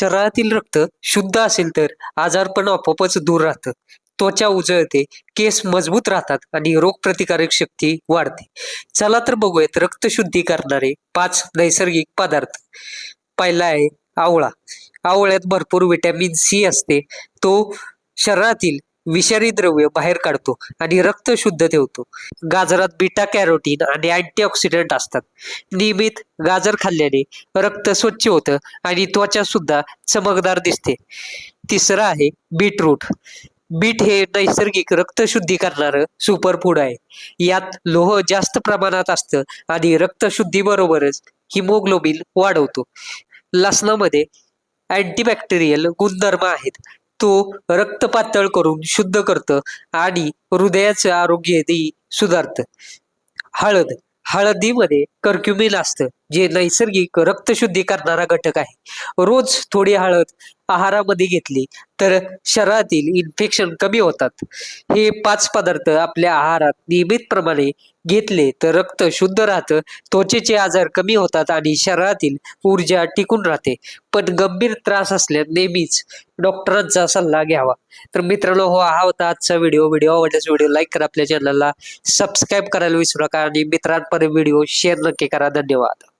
शरीरातील रक्त शुद्ध असेल तर आजारपण आपोआपच दूर राहतं. त्वचा उजळते केस मजबूत राहतात आणि रोगप्रतिकारक शक्ती वाढते. चला तर बघूयात रक्तशुद्धी करणारे पाच नैसर्गिक पदार्थ. पहिला आहे आवळा. आवळ्यात भरपूर विटॅमिन सी असते. तो शरीरातील विषारी द्रव्य बाहेर काढतो आणि रक्त शुद्ध ठेवतो. गाजरात बीटा कॅरोटीन आणि अँटीऑक्सिडंट असतात. नियमित गाजर खाल्ल्याने रक्त स्वच्छ होतं आणि त्वचा सुद्धा चमकदार दिसते. तिसरं आहे बीटरूट. बीट हे नैसर्गिक रक्तशुद्धी करणारं सुपरफूड आहे. यात लोह जास्त प्रमाणात असतं आणि रक्तशुद्धीबरोबरच हिमोग्लोबिन वाढवतो. लसणामध्ये अँटीबॅक्टेरियल गुणधर्म आहेत. तो रक्त पातळ करून शुद्ध करतं आणि हृदयाचं आरोग्यही सुधारतं. हळद हळदीमध्ये कर्क्युमिन असतं. जे नैसर्गिक रक्तशुद्धी करणारा घटक आहे. रोज थोडी हळद आहारामध्ये घेतली तर शरीरातील इन्फेक्शन कमी होतात. हे पाच पदार्थ आपल्या आहारात नियमितप्रमाणे घेतले तर रक्त शुद्ध राहतं त्वचेचे आजार कमी होतात आणि शरीरातील ऊर्जा टिकून राहते. पण गंभीर त्रास असल्यास नेहमीच डॉक्टरांचा सल्ला घ्यावा. तर मित्रांनो हो हा होता आजचा व्हिडिओ. व्हिडिओ आवडल्यास व्हिडिओ लाईक करा आपल्या चॅनलला सबस्क्राईब करायला विसरू नका आणि मित्रांपर्यंत व्हिडिओ शेअर नक्की करा. धन्यवाद.